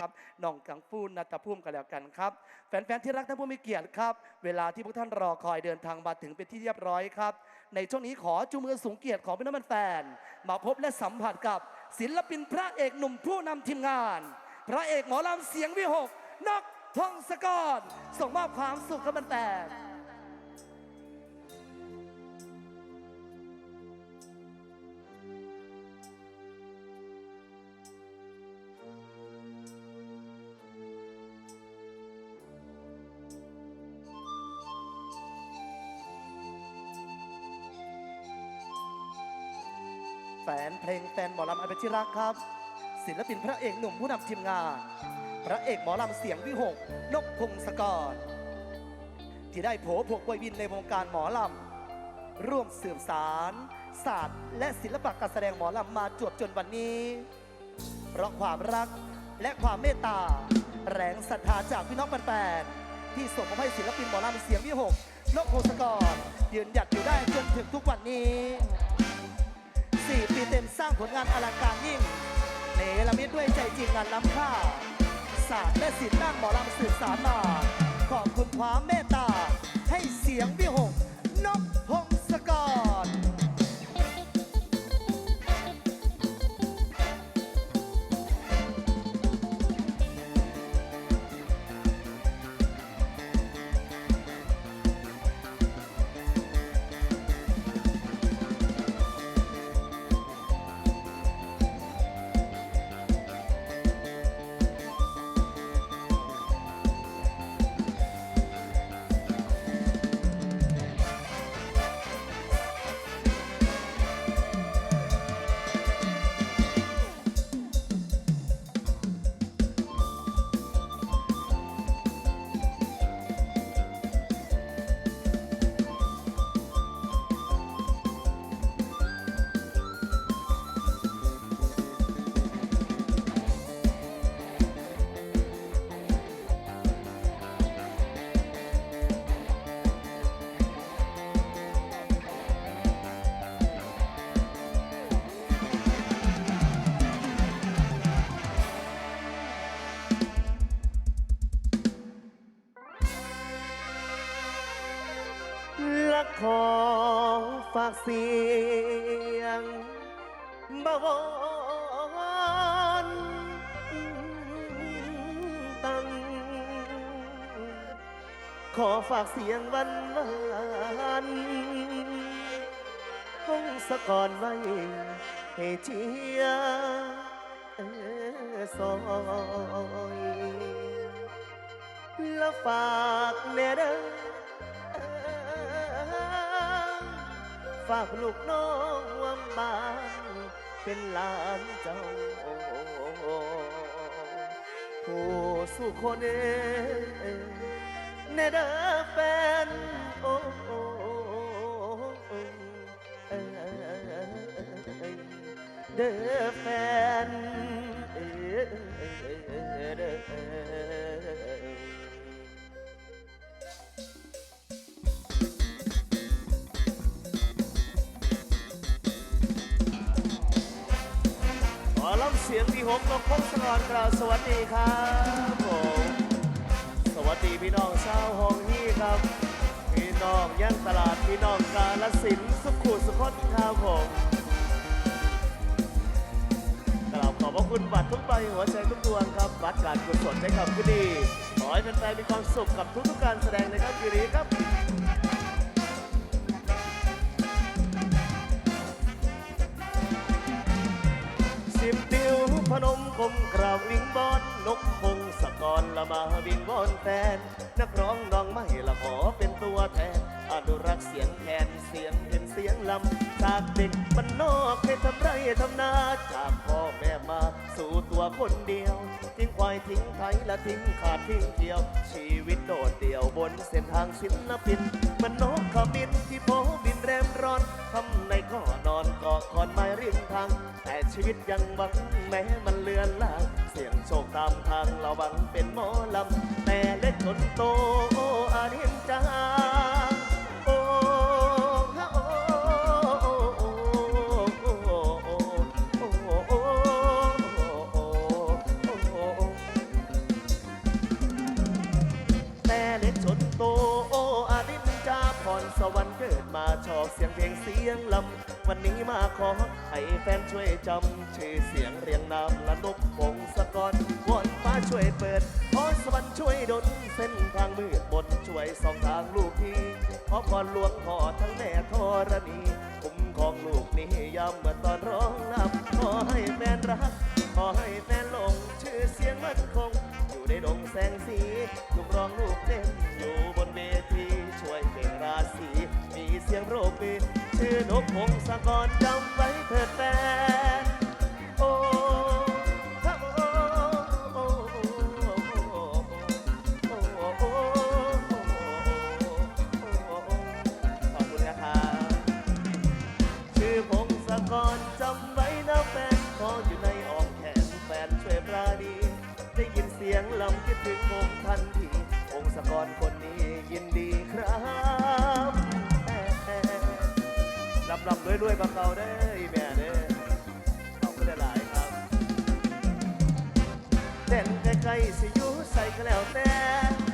ครับน้องกังฟูนัตพุ่มกันแล้วกันครับ แฟนๆที่รักท่านผู้มีเกียรติครับ เวลาที่พวกท่านรอคอยเดินทางมาถึงเป็นที่เรียบร้อยครับ ในช่วงนี้ขอจูงมือสูงเกียรติของพี่น้องแฟนมาพบและสัมผัสกับศิลปินพระเอกหนุ่มผู้นำทีมงาน พระเอกหมอลำเสียงวิหกนกพงสกรส่งมอบความสุขกับแฟน นเพลงแฟนหมอลำอันเป็นที่รักครับ ศิลปินพระเอกหนุ่มผู้นำทีมงาน พระเอกหมอลำเสียงวิหกนกพงศกร ที่ได้โผผกวยวินในวงการหมอลำร่วมสืบสารศาสตร์ และศิลปะการแสดงหมอลำมาจวบจนวันนี้ เพราะความรักและความเมตตา แรงศรัทธาจากพี่น้องแฟนๆที่ส่งมาให้ศิลปินหมอลำเสียงวิหกนกพงศกรยืนหยัดอยู่ได้จนถึงทุกวันนี้ สี่ปีเต็มสร้างผลงานอลังการยิ่ง เนรมิตด้วยใจจริงงานล้ำค่า ศาสตร์และศิลป์ด้านหมอลำสืบสารมา ขอบคุณความเมตตา ให้เสียงวิหกนก ขอฝากเสียงบอนตัง ขอฝากเสียงวันวันคงสะกอนไว้ให้เชียร์เออซอยและฝากแน่เด้อ ฝากลูกน้องวงบางเป็นหลานเจ้าผู้สู่คนเองแน่เดอแฟนโอ้เอ้ยเด้อแฟนเดอ สียงที่หกนกพงศกรกล่าวสวัสดีครับผมสวัสดีพี่น้องชาวห้องฮี่ครับ พี่น้องย่างตลาดพี่น้องกาลสินสุขุสุขนครับผมกล่าวขอบพระคุณบัตรทุกใบหัวใจทุกดวงครับบัตรการกุศลในคำคืนดีขอให้แฟนๆมีความสุขกับทุกๆการแสดงในค่ำคืนนี้ครับ พนมกลมกราบวิงบอนนกพงศกรละมาวิงบอนแฟน นักร้องน้องไม่ละขอเป็นตัวแทนอนุรักษ์เสียงแคนเสียงเป็นเสียงลำจากเด็กบ้านนอกให้ทำไรทำนาจากพ่อแม่มาสู่ตัวคนเดียว ทิ้งควายทิ้งไทยและทิ้งขาดทิ้งเที่ยว ชีวิตโดดเดี่ยวบนเส้นทางศิลปิน มันนกขมินที่พ ชีวิตยังหวังแม้มันเลือนลางเสี่ยงโชคตามทางเราหวังเป็นหมอลำแต่เล็กจนโต ชอบเสียงเพลงเสียงลำ วันนี้มาขอให้แฟนช่วยจำชื่อเสียงเรียงนามและนกพงศกรวอนฟ้าช่วยเปิดขอสวรรค์ช่วยดลเส้นทางมืดมนช่วยสองทางลูกพี่ขอพรหลวงพ่อทั้งแม่ธรณีคุ้มครองลูกนี้ยามเมื่อตอนร้องนำขอให้แฟนรัก ขอให้แฟนหลงชื่อเสียงมั่นคง อยู่ในดงแสงสีลูกร้องลูกเต้น นกพงศกรจำไว้เถิดแฟนโอ้โอ้โอโอโอขอบคุณนะครับชื่อพงศกรจำไว้นะแฟนขออยู่ในอ้อมแขนแฟนช่วยปราณีได้ยินเสียงลำคิดถึงผมทันทีพงศกรคนนี้ยินดี รวยรวยๆกับเขาได้อแม่เด้อขอบคุณหลายๆครับเด่นใกล้ๆสิอยู่ใส่ก็แล้วแต่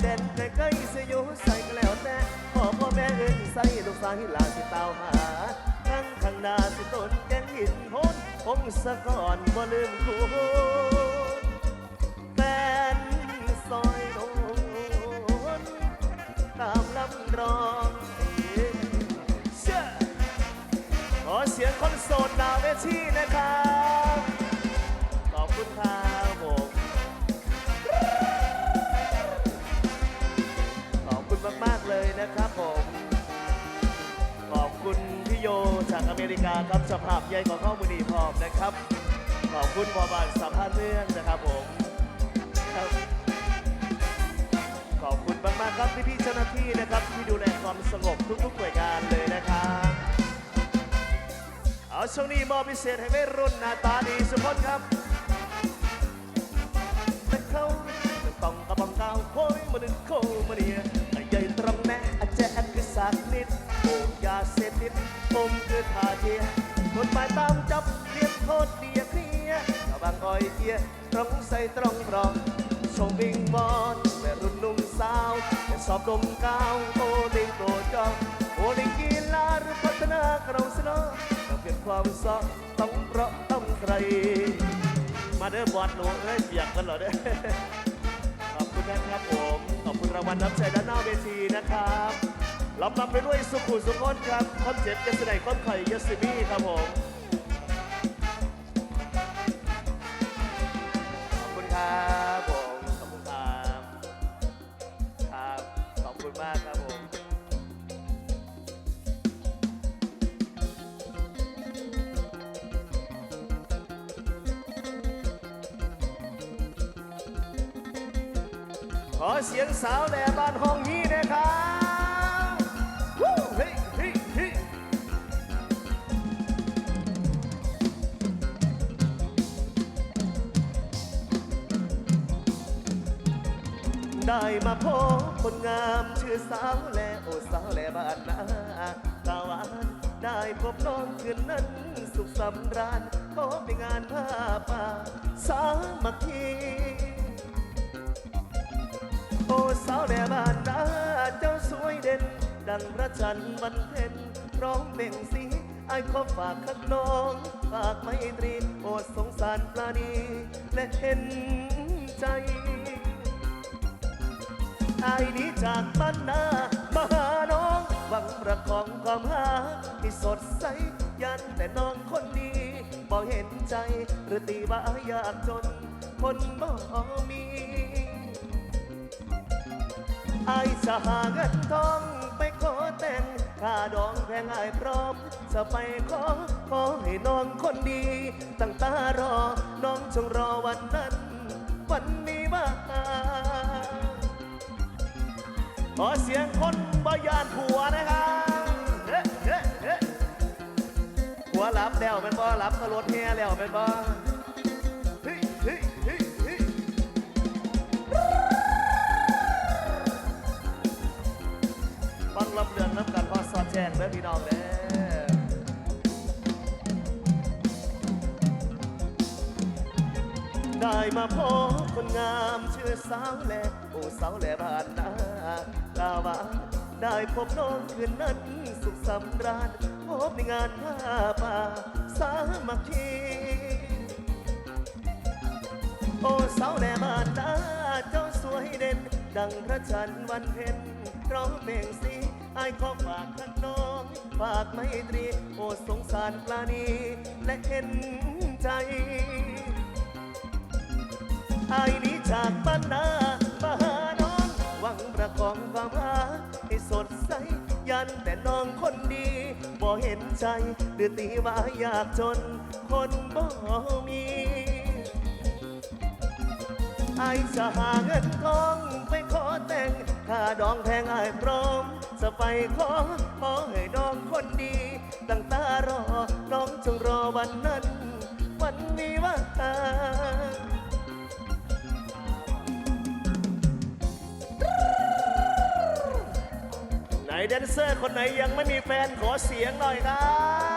เด่นใกล้ๆสิอยู่ใส่ก็แล้วแต่พ่อพ่อแม่เอิ้นใส่ลูกสาวให้หลานสิเตาหาข้างข้างหน้าสิต้นแกงหินโหนคงสะก่อนบ่ลืมคุณแฟนซอยโดนตามลำรอง สียงคนโสดหน้าเวทีนะครับ ขอบคุณครับผมขอบคุณมาก ๆ เลยนะครับผม ขอบคุณพี่โยจากอเมริกาครับสภาพใหญ่ของข้อมูลีพร้อมนะครับ ขอบคุณพอบานสัมภาษณ์เรื่องนะครับผมครับขอบคุณมาก ๆ ครับพี่พี่ๆเจ้าหน้าที่นะครับ ที่ดูแลความสงบทุกๆหน่วยงาน เอาช่วงนี้มอบพิเศษให้ไม่รุ่นหน้าตาดีสุกคนครับแต่เขาต้องกระบังกาวโค้ยมาดึงโคมาเดียอ้ใหญ่ตรงแน่อาแจกคือสากนิดโอ้ยาเสพติดผมคือทาเทียกฎหมายตามจับเรียกโทษเดียเคลียกระบังอ้อยเทียตรงใส่ตรงรองชมวิงบอลแม่รุ่นหนุ่มสาวแต่สอบดมกาวโอลิงโกจองโอ ความสอกต้องเพราะต้องใครมาเด้อบอดหนูเอ้ยเปียกกันเหรอเด้อขอบคุณนะครับผม ขอบคุณรางวัลน้ำใจด้านหน้าเวทีนะครับลำลำไปด้วยสุขุสุขนครับคอนเจ็บยัสไดคอนไข่ยัสมี่ครับผม อเสียงสาวแหล่บ้านห้องนี้นะครับวู้เฮ้ยเฮ้ยเฮ้ยได้มาพบคนงามชื่อสาวแหล่โอสาวแหล่บ้านนาตาวานได้พบน้องคืนนั้นสุขสำราญขอไปงานผ้าป่าสามัคคี อ้สาวแม่บ้านนาเจ้าสวยเด่น ดังพระจันทร์วันเพ็ญร้องเบ่งสีไอ้ขอฝากข้างน้อง ฝากไมตรีโอสงสารปลานีและเห็นใจไอ้นี้จากบ้านนามาหาน้อง หวังประคองความหาที่สดใส ยันแต่น้องคนดีบ่เห็นใจ หรือตีว่ายากจน คนบ่มี ไอจะหาเงินทองไปขอแต่งค่าดองแพงไอายพร้อมจะไปขอขอให้น้องคนดี ตั้งตารอ น้องจงรอวันนั้น วันนี้มาขอเสียงคนบยานผัวนะครับเฮ้เฮ้เฮ้ผัวรับแล้วเป็นบ่รับก็รถแห่แล้วเป็นบ่ ฟังลำเลืองน้ำกันพอสอดแจ้งเด้อพี่น้องเด้อได้มาพบคนงามชื่อสาวแหล่โอ้สาวแหล่บ้านนาตาวานได้พบน้องคืนนั้นสุขสำราญพบในงานผ้าป่าสามัคคีโอ้สาวแน่บ้านตาเจ้าสวยเด่น ดังพระจันทร์วันเพ็ญร้องเพลงสี อ้ายขอฝากทักน้อง ฝากไมตรี โอ้สงสารปลานีและเห็นใจไอ้นี้จากบ้านนามาหาน้อง หวังประคองความรักให้สดใส ยันแต่น้องคนดีบ่เห็นใจหรือตีว่าอยากจน คนบ่มีไอจะหาเงินทองไปขอแต่ง ถ้าดองแพงไอายพร้อม จะไปขอขอให้น้องคนดี ตั้งตารอ น้องจงรอวันนั้น วันนี้ว่าไหนแดนเซอร์คนไหนยังไม่มีแฟนขอเสียงหน่อยครับ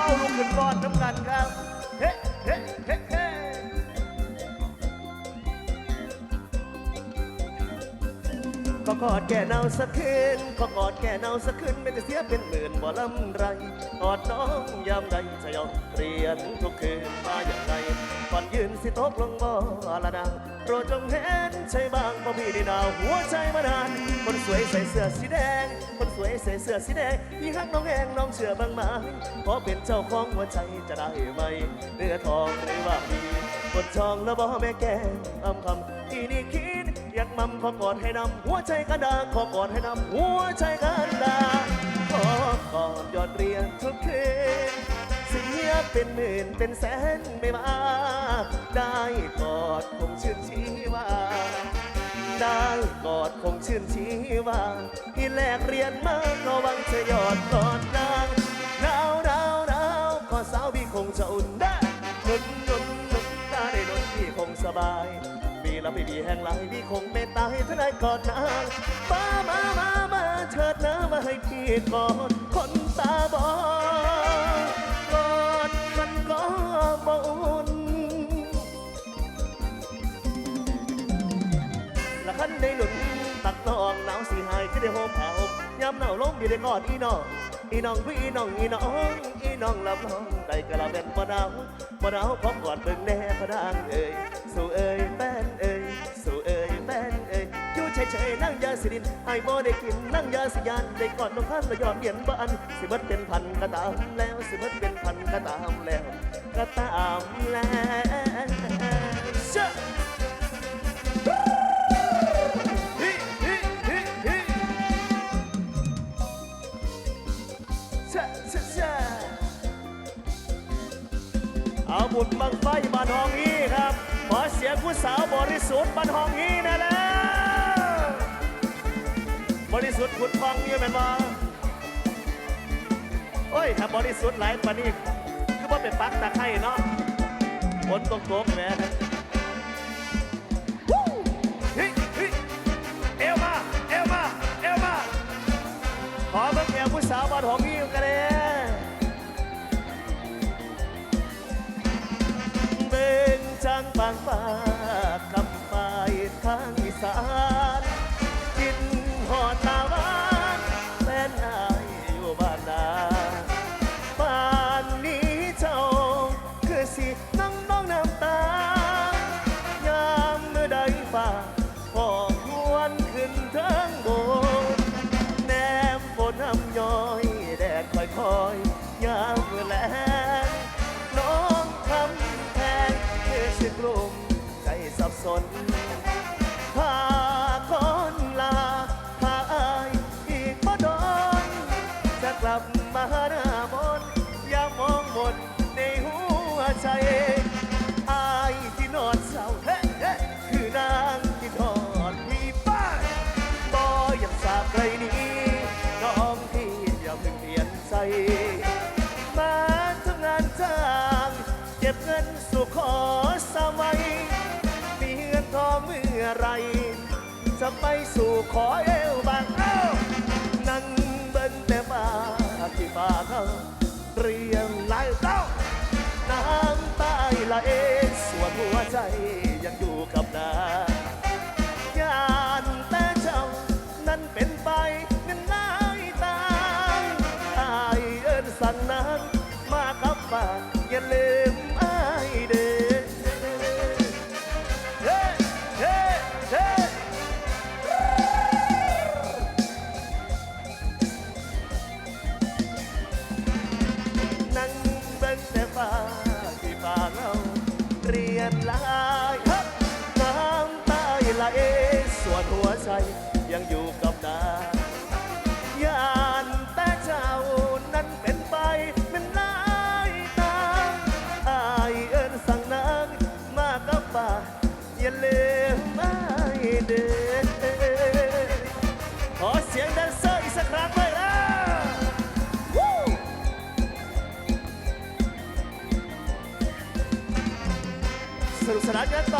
เมาลูกขึ้นรอนน้ำกันครับเฮ้เฮ้เฮ้เฮ้ก็กอดแก่เนาสักคืนก็กอดแก่เนาสักคืนไม่จะเสียเป็นหมื่นบ่ลำไรกอดน้องยามใดจะยอมเรียนทุกคืนมาอย่าง ยืนสิตกลงบ่ละนางโปรดจงเห็นใจบางบ่พี่ได้ดาวหัวใจมานาน คนสวยใส่เสื้อสีแดง คนสวยใส่เสื้อสีแดงยิ่งฮักน้องแหงน้องเชื่อบางมาขอเป็นเจ้าของหัวใจจะได้ไหมเนื้อทองหรือว่ามีกดช่องแล้วบ่แม่แก้มอำคำที่นี่คิดอยากมั่มขอกอดให้นำหัวใจกันดาขอกอดให้นำหัวใจกันดาขอกอดยอดเรียนทุกคืนเสี ยเป็นหมื่นเป็นแสนไม่มา ได้กอดคงชื่นชีว่าได้กอดคงชื่นชีว่าที่แลกเรียนมาก็หวังจะยอดกอดนางหนาวหนาวหนาวขอสาวพี่คงจะอุ่นได้หนุนหนุนหนุนตาได้หนุนพี่คงสบายมีแล้วไม่มีแห่งไรพี่คงไม่ตายถ้าได้กอดนางมามามามาเชิดนะมาให้พี่กอดคนตาบอด นได้หนุนตักน้องหนาวสีหายคือได้โฮมเผาย้ำหนาวลมอยู่ได้กอดอีน้องอีน้องพี่อีน้องอีน้องอีน้องลำน้องได้กะลาเป็นบ่หนาวบ่หนาวขอกอดเบิ่งแน่พะนางเอ่ยสู่เอ่ยแป้นเอ่ยสู่เอ่ยแป้นเอ่ยอยู่เฉยๆนั่งยาสิดินให้บ่ได้กินนั่งยาสิยานได้กอดน้องพันและยอดเหียญบ้านสิเบิดเป็นพันก็ตามแล้วสิเบิดเป็นพันก็ตามแล้วก็ตามแล้ว บุญบังไฟบ้านห้องนี้ครับ ขอเสียงผู้สาวบริสุทธิ์บ้านห้องนี้นะแล้ว บริสุทธิ์ขุดทองนี่แม่นบ่โอ้ยถ้าบริสุทธิ์หลายปานนี้คือว่าเป็นปักตะไคร่เนาะฝนตกตกๆแหม่ฮิฮิเอวมา เอวมา เอวมา ขอเบิ่งแอวผู้สาวบ้านของพี่ บางฟ้ากำไปทางอีสาน สู่ข ยังอยู่กับนายานแต่เจ้านั้นเป็นไปเป็นลายตาอายเอินสั่งนางมากับป่าอย่าลืมไม่เด้อขอเสียงแดนเซอร์อีกสักครั้งเลยนะสนุกสนานกันต่อ